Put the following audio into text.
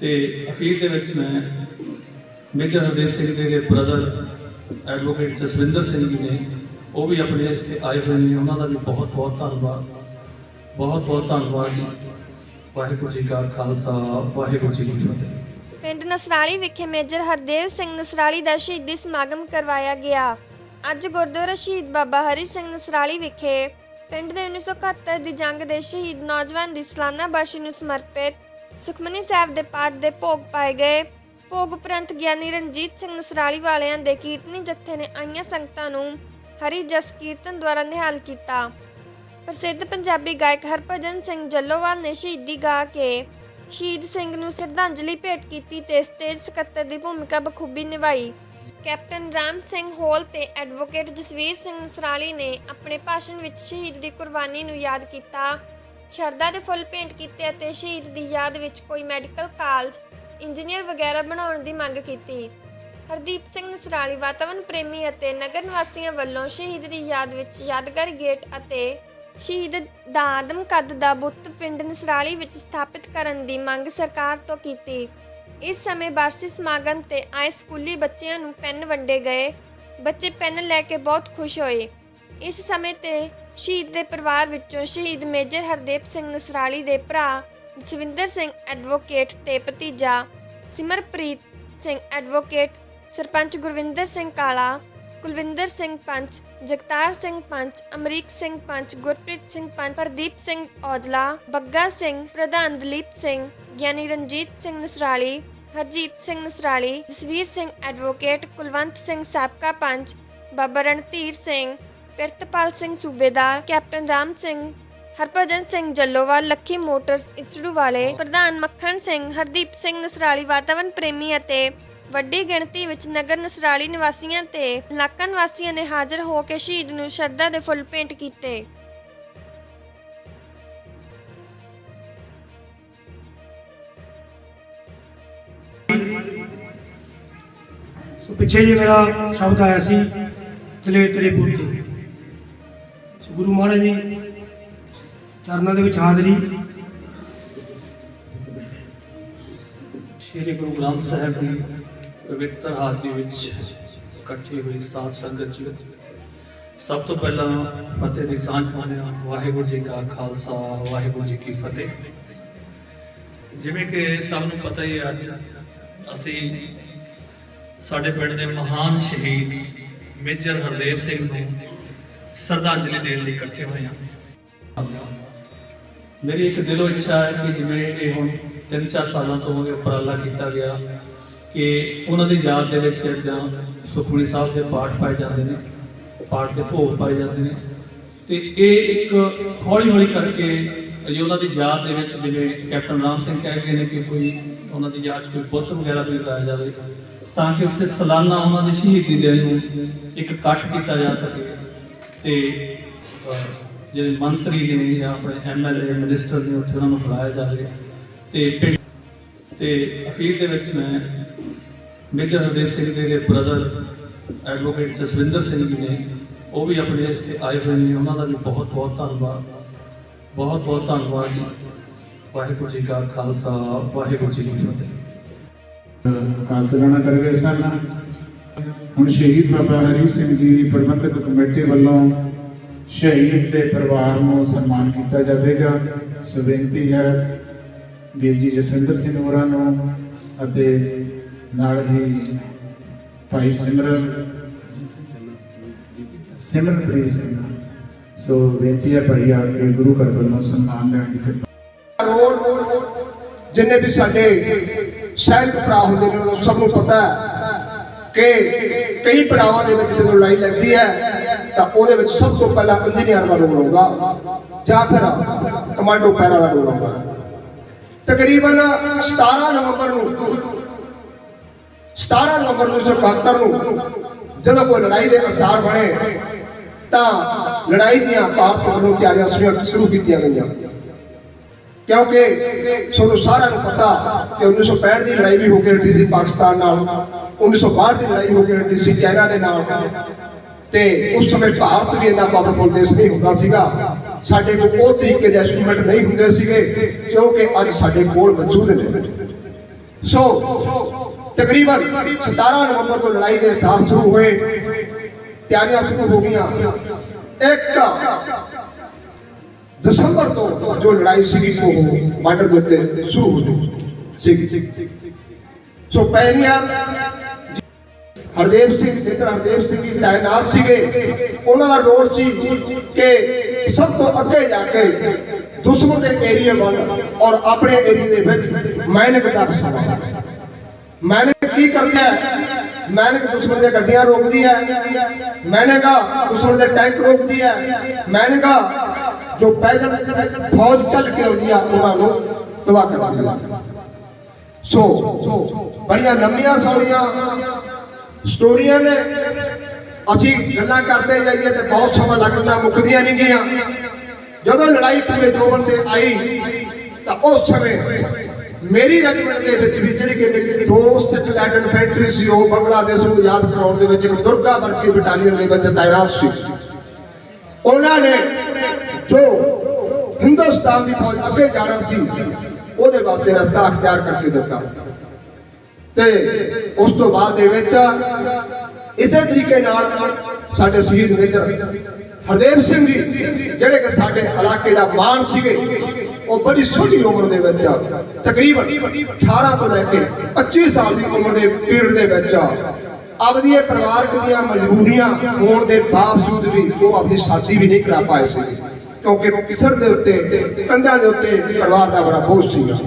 ਤੇ ਅਖੀਰ ਦੇ ਵਿੱਚ ਮੈਂ ਮੇਜਰ ਹਰਦੇਵ ਸਿੰਘ ਜੀ ਦੇ ਬ੍ਰਦਰ ਐਡਵੋਕੇਟ ਜਸਵਿੰਦਰ ਸਿੰਘ ਜੀ ਨੇ, ਉਹ ਵੀ ਆਪਣੇ ਇੱਥੇ ਆਏ ਹੋਏ ਨੇ। ਉਹਨਾਂ ਦਾ ਵੀ ਬਹੁਤ ਬਹੁਤ ਧੰਨਵਾਦ। ਬਹੁਤ ਬਹੁਤ ਧੰਨਵਾਦ ਜੀ। ਵਾਹਿਗੁਰੂ ਜੀ ਕਾ ਖਾਲਸਾ, ਵਾਹਿਗੁਰੂ ਜੀ ਕੀ ਫਤਿਹ। ਪਿੰਡ ਨਸਰਾਲੀ ਵਿਖੇ ਮੇਜਰ ਹਰਦੇਵ ਸਿੰਘ ਨਸਰਾਲੀ ਦਾ ਸ਼ਹੀਦੀ ਸਮਾਗਮ ਕਰਵਾਇਆ ਗਿਆ। ਅੱਜ ਗੁਰਦੁਆਰਾ ਸ਼ਹੀਦ ਬਾਬਾ ਹਰੀ ਸਿੰਘ ਨਸਰਾਲੀ ਵਿਖੇ ਪਿੰਡ ਦੇ 1971 ਦੀ ਜੰਗ ਦੇ ਸ਼ਹੀਦ ਨੌਜਵਾਨ ਦੀ ਸਾਲਾਨਾ ਬਰਸ਼ੀ ਨੂੰ ਸਮਰਪਿਤ ਸੁਖਮਨੀ ਸਾਹਿਬ ਦੇ ਪਾਠ ਦੇ ਭੋਗ ਪਾਏ ਗਏ। ਭੋਗ ਉਪਰੰਤ ਗਿਆਨੀ ਰਣਜੀਤ ਸਿੰਘ ਨਸਰਾਲੀ ਵਾਲਿਆਂ ਦੇ ਕੀਰਤਨੀ ਜੱਥੇ ਨੇ ਆਈਆਂ ਸੰਗਤਾਂ ਨੂੰ ਹਰੀ ਜਸ ਕੀਰਤਨ ਦੁਆਰਾ ਨਿਹਾਲ ਕੀਤਾ। ਪ੍ਰਸਿੱਧ ਪੰਜਾਬੀ ਗਾਇਕ ਹਰਭਜਨ ਸਿੰਘ ਜੱਲੋਵਾਲ ਨੇ ਸ਼ਹੀਦੀ ਗਾ ਕੇ ਸ਼ਹੀਦ ਸਿੰਘ ਨੂੰ ਸ਼ਰਧਾਂਜਲੀ ਭੇਟ ਕੀਤੀ ਤੇ ਸਟੇਜ ਸਕੱਤਰ ਦੀ ਭੂਮਿਕਾ ਬਖੂਬੀ ਨਿਭਾਈ। ਕੈਪਟਨ ਰਾਮ ਸਿੰਘ ਹੋਲ ਤੇ ਐਡਵੋਕੇਟ ਜਸਵੀਰ ਸਿੰਘ ਨਸਰਾਲੀ ਨੇ ਆਪਣੇ ਭਾਸ਼ਣ ਵਿੱਚ ਸ਼ਹੀਦ ਦੀ ਕੁਰਬਾਨੀ ਨੂੰ ਯਾਦ ਕੀਤਾ। ਸ਼ਰਧਾ ਦੇ ਫੁੱਲ ਭੇਂਟ ਕੀਤੇ ਅਤੇ ਸ਼ਹੀਦ ਦੀ ਯਾਦ ਵਿੱਚ ਕੋਈ ਮੈਡੀਕਲ ਕਾਲਜ ਇੰਜੀਨੀਅਰ ਵਗੈਰਾ ਬਣਾਉਣ ਦੀ ਮੰਗ ਕੀਤੀ। ਹਰਦੀਪ ਸਿੰਘ ਨਸਰਾਲੀ ਵਾਤਾਵਰਣ ਪ੍ਰੇਮੀ ਅਤੇ ਨਗਰ ਨਿਵਾਸੀਆਂ ਵੱਲੋਂ ਸ਼ਹੀਦ ਦੀ ਯਾਦ ਵਿੱਚ ਯਾਦਗਾਰ ਗੇਟ ਅਤੇ ਸ਼ਹੀਦ ਦਾ ਆਦਮ ਕੱਦ ਦਾ ਬੁੱਤ ਪਿੰਡ ਨਸਰਾਲੀ ਵਿੱਚ ਸਥਾਪਿਤ ਕਰਨ ਦੀ ਮੰਗ ਸਰਕਾਰ ਤੋਂ ਕੀਤੀ। ਇਸ ਸਮੇਂ ਬਾਰਸੀ ਸਮਾਗਮ ਤੇ ਆਏ ਸਕੂਲੀ ਬੱਚਿਆਂ ਨੂੰ ਪੈਨ ਵੰਡੇ ਗਏ। ਬੱਚੇ ਪੈਨ ਲੈ ਕੇ ਬਹੁਤ ਖੁਸ਼ ਹੋਏ। ਇਸ ਸਮੇਂ ਤੇ ਸ਼ਹੀਦ ਦੇ ਪਰਿਵਾਰ ਵਿੱਚੋਂ ਸ਼ਹੀਦ ਮੇਜਰ ਹਰਦੇਵ ਸਿੰਘ ਨਸਰਾਲੀ ਦੇ ਭਰਾ, ਜਸਵਿੰਦਰ ਸਿੰਘ ਐਡਵੋਕੇਟ ਤੇ ਭਤੀਜਾ ਸਿਮਰਪ੍ਰੀਤ ਸਿੰਘ ਐਡਵੋਕੇਟ, ਸਰਪੰਚ ਗੁਰਵਿੰਦਰ ਸਿੰਘ ਕਾਲਾ, ਕੁਲਵਿੰਦਰ ਸਿੰਘ ਪੰਚ, ਜਗਤਾਰ ਸਿੰਘ ਪੰਚ, ਅਮਰੀਕ ਸਿੰਘ ਪੰਚ, ਗੁਰਪ੍ਰੀਤ ਸਿੰਘ ਪੰਚ, ਪ੍ਰਦੀਪ ਸਿੰਘ ਔਜਲਾ, ਬੱਗਾ ਸਿੰਘ, ਪ੍ਰਧਾਨ ਦਲੀਪ ਸਿੰਘ, ਗਿਆਨੀ ਰਣਜੀਤ ਸਿੰਘ ਨਸਰਾਲੀ, ਹਰਜੀਤ ਸਿੰਘ ਨਸਰਾਲੀ, ਜਸਵੀਰ ਸਿੰਘ ਐਡਵੋਕੇਟ, ਕੁਲਵੰਤ ਸਿੰਘ ਸਾਬਕਾ ਪੰਚ, ਬਾਬਾ ਰਣਧੀਰ ਸਿੰਘ ਪਿਰਤਪਾਲ ਸਿੰਘ ਸੂਬੇਦਾਰ ਕੈਪਟਨ ਰਾਮ ਸਿੰਘ, ਹਰਭਜਨ ਸਿੰਘ ਜੱਲੋਵਾਲ, ਲੱਖੀ ਮੋਟਰਸ ਇਸੜੂ ਵਾਲੇ, ਪ੍ਰਧਾਨ ਮੱਖਣ ਸਿੰਘ, ਹਰਦੀਪ ਸਿੰਘ ਨਸਰਾਲੀ ਵਾਤਾਵਰਣ ਪ੍ਰੇਮੀ ਅਤੇ ਵੱਡੀ ਗਿਣਤੀ ਵਿੱਚ ਨਗਰ ਨਸਰਾਲੀ ਨਿਵਾਸੀਆਂ ਤੇ ਇਲਾਕਾ ਨਿਵਾਸੀਆਂ ਨੇ ਹਾਜ਼ਰ ਹੋ ਕੇ ਸ਼ਹੀਦ ਨੂੰ ਸ਼ਰਧਾ ਦੇ ਫੁੱਲ ਭੇਂਟ ਕੀਤੇ। ਸੋ ਪਿੱਛੇ ਜੇ ਮੇਰਾ ਸ਼ਬਦ ਆਇਆ ਸੀ, ਤਲੇ ਤੇਰੇ ਬੂਤੇ ਗੁਰੂ ਮਹਾਰਾਜ ਜੀ, ਚਰਨਾਂ ਦੇ ਵਿੱਚ ਹਾਜ਼ਰੀ। ਸ਼੍ਰੀ ਗੁਰੂ ਗ੍ਰੰਥ ਸਾਹਿਬ ਦੀ ਪਵਿੱਤਰ ਹਾਜ਼ਰੀ ਵਿੱਚ ਇਕੱਠੀ ਹੋਈ ਸਾਧ ਸੰਗਤ ਜੀ। ਸਭ ਤੋਂ ਪਹਿਲਾਂ ਫਤਿਹ ਦੀ ਸਾਂਝ ਪਾਉਂਦੇ ਹਾਂ। ਵਾਹਿਗੁਰੂ ਜੀ ਕਾ ਖਾਲਸਾ, ਵਾਹਿਗੁਰੂ ਜੀ ਕੀ ਫਤਿਹ। ਜਿਵੇਂ ਕਿ ਸਭ ਨੂੰ ਪਤਾ ਹੀ ਹੈ ਅੱਜ, ਅਸੀਂ ਸਾਡੇ ਪਿੰਡ ਦੇ ਮਹਾਨ ਸ਼ਹੀਦ ਮੇਜਰ ਹਰਦੇਵ ਸਿੰਘ ਨੂੰ ਸ਼ਰਧਾਂਜਲੀ ਦੇਣ ਲਈ ਇਕੱਠੇ ਹੋਏ ਹਾਂ। ਮੇਰੀ ਇੱਕ ਦਿਲੋਂ ਇੱਛਾ ਹੈ ਕਿ ਜਿਵੇਂ ਇਹ ਹੁਣ 3-4 ਸਾਲਾਂ ਤੋਂ ਇਹ ਉਪਰਾਲਾ ਕੀਤਾ ਗਿਆ ਕਿ ਉਹਨਾਂ ਦੀ ਯਾਦ ਦੇ ਵਿੱਚ ਜਾਂ ਸੁਖਮਨੀ ਸਾਹਿਬ ਦੇ ਪਾਠ ਪਾਏ ਜਾਂਦੇ ਨੇ, ਪਾਠ ਦੇ ਭੋਗ ਪਾਏ ਜਾਂਦੇ ਨੇ। ਤੇ ਇਹ ਇੱਕ ਹੌਲੀ ਹੌਲੀ ਕਰਕੇ ਜੇ ਉਹਨਾਂ ਦੀ ਯਾਦ ਦੇ ਵਿੱਚ ਜਿਵੇਂ ਕੈਪਟਨ ਰਾਮ ਸਿੰਘ ਕਹਿ ਗਏ ਨੇ ਕਿ ਕੋਈ ਉਹਨਾਂ ਦੀ ਯਾਦ 'ਚ ਕੋਈ ਬੁੱਤ ਵਗੈਰਾ ਵੀ ਲਗਾਇਆ ਜਾਵੇ ਤਾਂ ਕਿ ਉੱਥੇ ਸਾਲਾਨਾ ਉਹਨਾਂ ਦੀ ਸ਼ਹੀਦੀ ਦਿਨ ਨੂੰ ਇੱਕ ਇਕੱਠ ਕੀਤਾ ਜਾ ਸਕੇ। ਤੇ ਜਿਹੜੇ ਮੰਤਰੀ ਨੇ ਜਾਂ ਆਪਣੇ ਐਮਐਲਏ ਮਿਨਿਸਟਰ ਨੇ ਉੱਥੇ ਉਹਨਾਂ ਨੂੰ ਬੁਲਾਇਆ ਜਾਵੇ ਤੇ ਪਿੰਡ ਤੇ ਅਖੀਰ ਦੇ ਵਿੱਚ ਮੈਂ ਮੇਜਰ ਹਰਦੇਵ ਸਿੰਘ ਦੇ ਦੇ ਬ੍ਰਦਰ ਐਡਵੋਕੇਟ ਜਸਵਿੰਦਰ ਸਿੰਘ ਜੀ ਨੇ, ਉਹ ਵੀ ਆਪਣੇ ਇੱਥੇ ਆਏ ਹੋਏ ਨੇ। ਉਹਨਾਂ ਦਾ ਵੀ ਬਹੁਤ ਬਹੁਤ ਧੰਨਵਾਦ। ਬਹੁਤ ਬਹੁਤ ਧੰਨਵਾਦ ਜੀ। ਵਾਹਿਗੁਰੂ ਜੀ ਕਾ ਖਾਲਸਾ, ਵਾਹਿਗੁਰੂ ਜੀ ਕੀ ਫਤਿਹ। ਕਾਲ ਕਰ ਰਹੇ ਸਨ ਹੁਣ ਸ਼ਹੀਦ ਬਾਬਾ ਹਰੀ ਸਿੰਘ ਜੀ ਪ੍ਰਬੰਧਕ ਕਮੇਟੀ ਵੱਲੋਂ ਸ਼ਹੀਦ ਦੇ ਪਰਿਵਾਰ ਨੂੰ ਸਨਮਾਨ ਕੀਤਾ ਜਾਵੇਗਾ। ਸੋ ਬੇਨਤੀ ਹੈ ਵੀਰ ਜੀ ਜਸਵਿੰਦਰ ਸਿੰਘ ਹੋਰਾਂ ਨੂੰ ਅਤੇ ਨਾਲ ਹੀ ਭਾਈ ਸਿਮਰਨ ਸਿਮਰਨਪ੍ਰੀਤ ਸਿੰਘ ਸੋ ਬੇਨਤੀ ਹੈ ਭਾਈ, ਆ ਕੇ ਗੁਰੂ ਘਰ ਵੱਲੋਂ ਸਨਮਾਨ ਲੈਣ ਦੀ ਕਿਰਪਾ। ਜਿੰਨੇ ਵੀ ਸਾਡੇ ਸੈਨਿਕ ਭਰਾ ਹੁੰਦੇ ਨੇ, ਉਹਨਾਂ ਸਭ ਨੂੰ ਪਤਾ ਹੈ ਕਿ ਕਈ ਪੜਾਵਾਂ ਦੇ ਵਿੱਚ ਜਦੋਂ ਲੜਾਈ ਲੱਗਦੀ ਹੈ, ਤਾਂ ਉਹਦੇ ਵਿੱਚ ਸਭ ਤੋਂ ਪਹਿਲਾਂ ਇੰਜੀਨੀਅਰ ਦਾ ਰੋਲ ਆਉਂਦਾ, ਜਾਂ ਫਿਰ ਕਮਾਂਡੋ ਪੈਰਾ ਦਾ ਰੋਲ ਆਉਂਦਾ। ਤਕਰੀਬਨ 17 ਨਵੰਬਰ ਨੂੰ 17 ਨਵੰਬਰ 1971 ਨੂੰ ਜਦੋਂ ਕੋਈ ਲੜਾਈ ਦੇ ਅਸਾਰ ਬਣੇ, ਤਾਂ ਲੜਾਈ ਦੀਆਂ ਭਾਰਤ ਵੱਲੋਂ ਤਿਆਰੀਆਂ ਸ਼ੁਰੂ- ਸ਼ੁਰੂ ਕੀਤੀਆਂ ਗਈਆਂ। ਕਿਉਂਕਿ ਤੁਹਾਨੂੰ ਸਾਰਿਆਂ ਨੂੰ ਪਤਾ ਕਿ 1965 ਦੀ ਲੜਾਈ ਵੀ ਹੋ ਕੇ ਹਟੀ ਸੀ ਪਾਕਿਸਤਾਨ ਨਾਲ। 1962 ਦੀ ਲੜਾਈ ਹੋ ਕੇ ਹਟੀ ਸੀ ਚਾਈਨਾ ਦੇ ਨਾਲ। ਤੇ ਉਸ ਸਮੇਂ ਭਾਰਤ ਵੀ ਇੰਨਾ ਪਾਵਰਫੁਲ ਦੇਸ਼ ਨਹੀਂ ਹੁੰਦਾ ਸੀਗਾ। ਸਾਡੇ ਕੋਲ ਉਹ ਤਰੀਕੇ ਦੇ ਇੰਸਟਰੂਮੈਂਟ ਨਹੀਂ ਹੁੰਦੇ ਸੀਗੇ, ਕਿਉਂਕਿ ਅੱਜ ਸਾਡੇ ਕੋਲ ਮੌਜੂਦ ਨੇ। ਸੋ ਤਕਰੀਬਨ 17 ਨਵੰਬਰ ਤੋਂ ਲੜਾਈ ਦੇ ਸਾਥ ਸ਼ੁਰੂ ਹੋਏ, ਤਿਆਰੀਆਂ ਸ਼ੁਰੂ ਹੋ ਗਈਆਂ। ਇੱਕ ਦਸੰਬਰ ਤੋਂ ਜੋ ਲੜਾਈ ਸੀਗੀ, ਉਹ ਬਾਰਡਰ ਦੇ ਉੱਤੇ ਸ਼ੁਰੂ ਹੋ ਗਈ। ਸੀਗੀ ਸੋ ਪਹਿਲੀਆਂ ਹਰਦੇਵ ਸਿੰਘ, ਜੇਕਰ ਹਰਦੇਵ ਸਿੰਘ ਜੀ ਤਾਇਨਾਤ ਸੀਗੇ, ਉਹਨਾਂ ਦਾ ਰੋਲ ਸੀ ਕਿ ਸਭ ਤੋਂ ਅੱਗੇ ਜਾ ਕੇ ਦੁਸ਼ਮਣ ਦੇ ਏਰੀਆ ਵੱਲ ਔਰ ਆਪਣੇ ਏਰੀਆ ਦੇ ਵਿੱਚ ਮੈਨਕ ਦਾ ਬਸਾਵਾ ਮੈਨਕ ਕੀ ਕਰਦਾ ਹੈ? ਮੈਨਕ ਦੁਸ਼ਮਣ ਦੀਆਂ ਗੱਡੀਆਂ ਰੋਕਦੀ ਹੈ। ਮੈਨਕ ਦੁਸ਼ਮਣ ਦੇ ਟੈਂਕ ਰੋਕਦੀ ਹੈ। ਮੈਨਕ ਜੋ ਪੈਦਲ ਫੌਜ ਚੱਲ ਕੇ ਆਉਂਦੀ ਆ, ਉਹਨਾਂ ਨੂੰ ਤਬਾਹ ਕਰਦੀ ਹੈ। ਸੋ, ਬੜੀਆਂ ਲੰਮੀਆਂ ਸੌੜੀਆਂ ਸਟੋਰੀਆਂ ਨੇ। ਅਸੀਂ ਗੱਲਾਂ ਕਰਦੇ ਜਾਈਏ ਤੇ ਬਹੁਤ ਸਮਾਂ ਲੱਗਦਾ, ਮੁੱਕਦੀਆਂ ਨਹੀਂ ਗਈਆਂ। ਜਦੋਂ ਲੜਾਈ ਪੂਰੇ ਜੋਬਨ ਤੇ ਆਈ, ਤਾਂ ਉਸ ਸਮੇਂ ਮੇਰੀ ਰੈਜੀਮੈਂਟ ਦੇ ਵਿੱਚ ਵੀ ਜਿਹੜੀ ਕਿ ਮੇਰੀ ਦੋਸਤ ਲੈਟ ਇਨਫੈਂਟਰੀ ਸੀ, ਉਹ ਬੰਗਲਾਦੇਸ਼ ਨੂੰ ਯਾਦ ਕਰਾਉਣ ਦੇ ਵਿੱਚ ਇੱਕ ਦੁਰਗਾ ਵਰਗੀ ਬਟਾਲੀਅਨ ਦੇ ਵਿੱਚ ਤਾਇਨਾਤ ਸੀ। ਉਹਨਾਂ ਨੇ ਜੋ ਹਿੰਦੁਸਤਾਨ ਦੀ ਫੌਜ ਅੱਗੇ ਜਾਣਾ ਸੀ, ਉਹਦੇ ਵਾਸਤੇ ਰਸਤਾ ਅਖਤਿਆਰ ਕਰਕੇ ਦਿੱਤਾ। ਤੇ ਉਸ ਤੋਂ ਬਾਅਦ ਦੇ ਵਿੱਚ ਇਸੇ ਤਰੀਕੇ ਨਾਲ ਸਾਡੇ ਸ਼ਹੀਦ ਮੇਜਰ ਹਰਦੇਵ ਸਿੰਘ ਜੀ, ਜਿਹੜੇ ਕਿ ਸਾਡੇ ਇਲਾਕੇ ਦਾ ਮਾਣ ਸੀਗੇ, ਉਹ ਬੜੀ ਛੋਟੀ ਉਮਰ ਦੇ ਵਿੱਚ ਤਕਰੀਬਨ 18 ਤੋਂ ਲੈ ਕੇ 25 ਸਾਲ ਦੀ ਉਮਰ ਦੇ ਪੀੜ ਦੇ ਵਿੱਚ ਆਪਦੀਆਂ ਪਰਿਵਾਰਕ ਦੀਆਂ ਮਜਬੂਰੀਆਂ ਹੋਣ ਦੇ ਬਾਵਜੂਦ ਵੀ ਉਹ ਆਪਣੀ ਸ਼ਾਦੀ ਵੀ ਨਹੀਂ ਕਰਾ ਪਾਏ ਸੀ, ਕਿਉਂਕਿ ਕਿਸਰ ਦੇ ਉੱਤੇ, ਕੰਧਾਂ ਦੇ ਉੱਤੇ ਪਰਿਵਾਰ ਦਾ ਬੜਾ ਬੋਝ ਸੀਗਾ।